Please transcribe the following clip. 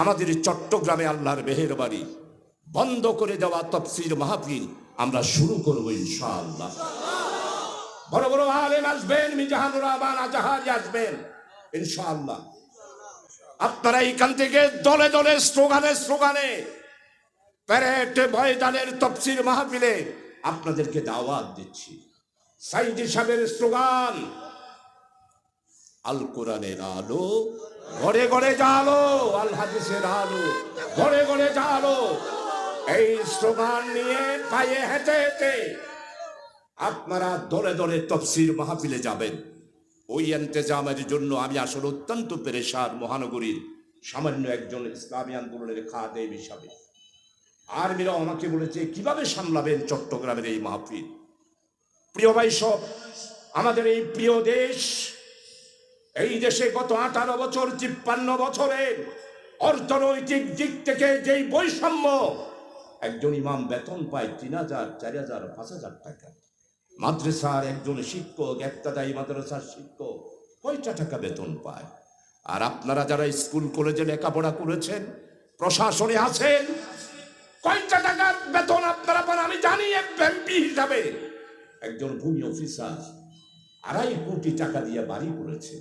আমাদের চট্টগ্রামে আল্লাহর মেহের বাড়ি বন্ধ করে দেওয়া তফসির মাহফিল আমরা শুরু করব ইনশাআল্লাহ। বড় বড় আলেম আসবেন মিজাহানুর রহমান আজাহারি আসবেন, ইনশাআল্লাহ। আপনারা এইখান থেকে দলে দলে, স্লোগানে স্লোগানে, প্যারেড, ময়দানের তফসির মাহফিলে আপনাদেরকে দাওয়াত দিচ্ছি। সাইদি সাহেবের স্লোগান আল কোরআনের আলো। ঘরে ঘরে জালো, আল হাদিসের আলো। ঘরে ঘরে জালো। এই স্লোগান নিয়ে পায়ে হেঁটে হেঁটে আপনারা দলে দলে তফসির মাহফিলে যাবেন। ওই এন্তেজামের জন্য আমি আসলে অত্যন্ত পেরেশার মহানগরীর সামান্য একজন ইসলামী আন্দোলনের খাদেম হিসাবে। আর্মিরা আমাকে বলেছে, কীভাবে সামলাবেন চট্টগ্রামের এই মাহফিল? প্রিয় ভাই সব, আমাদের এই প্রিয় দেশ এই দেশে গত আঠারো বছর, তিপ্পান্ন বছরের অর্থনৈতিক দিক থেকে যেই বৈষম্য, একজন ইমাম বেতন পায় তিন হাজার, চার হাজার, পাঁচ হাজার টাকা। মাদ্রাসার একজন শিক্ষক একটাদায়ী মাদ্রাসার শিক্ষক, কয়টা টাকা বেতন পায়? আর আপনারা যারা স্কুল, কলেজে লেখাপড়া করেছেন, প্রশাসনে আছেন, কয়টা টাকার বেতন আপনারা পান? আমি জানি এমপি হিসাবে। একজন ভূমি অফিসার, আড়াই কোটি টাকা দিয়ে বাড়ি করেছে।